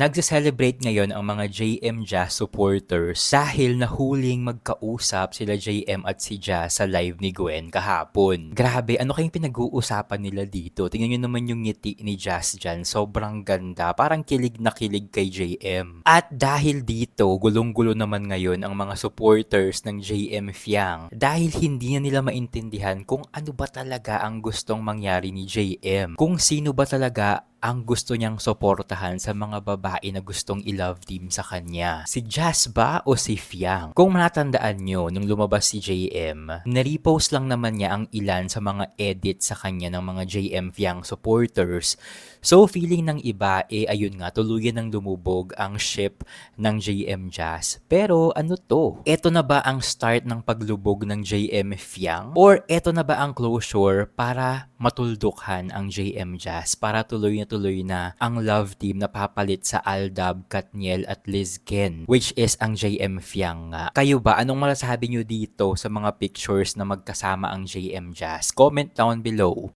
Nagse-celebrate ngayon ang mga JM Jazz supporters dahil nahuling magkausap sila JM at si Jazz sa live ni Gwen kahapon. Grabe, ano kayong pinag-uusapan nila dito? Tingnan nyo naman yung ngiti ni Jazz dyan. Sobrang ganda. Parang kilig na kilig kay JM. At dahil dito, gulong-gulo naman ngayon ang mga supporters ng JM Fiang dahil hindi na nila maintindihan kung ano ba talaga ang gustong mangyari ni JM. Kung sino ba talaga ang gusto niyang suportahan sa mga babae na gustong i-love team sa kanya. Si Jazz ba o si Fiang? Kung matandaan nyo, nung lumabas si JM, na-repost lang naman niya ang ilan sa mga edit sa kanya ng mga JM Fiang supporters. So, feeling ng iba, eh ayun nga, tuluyan ng lumubog ang ship ng JM Jazz. Pero ano to? Ito na ba ang start ng paglubog ng JM Fiang? Or ito na ba ang closure para matuldukhan ang JM Jazz? Para tuloy na tuloy na ang love team na papalit sa Aldab, Katniel at Liz Ken, which is ang JM Fiang nga. Kayo ba, anong masasabi nyo dito sa mga pictures na magkasama ang JM Jazz? Comment down below.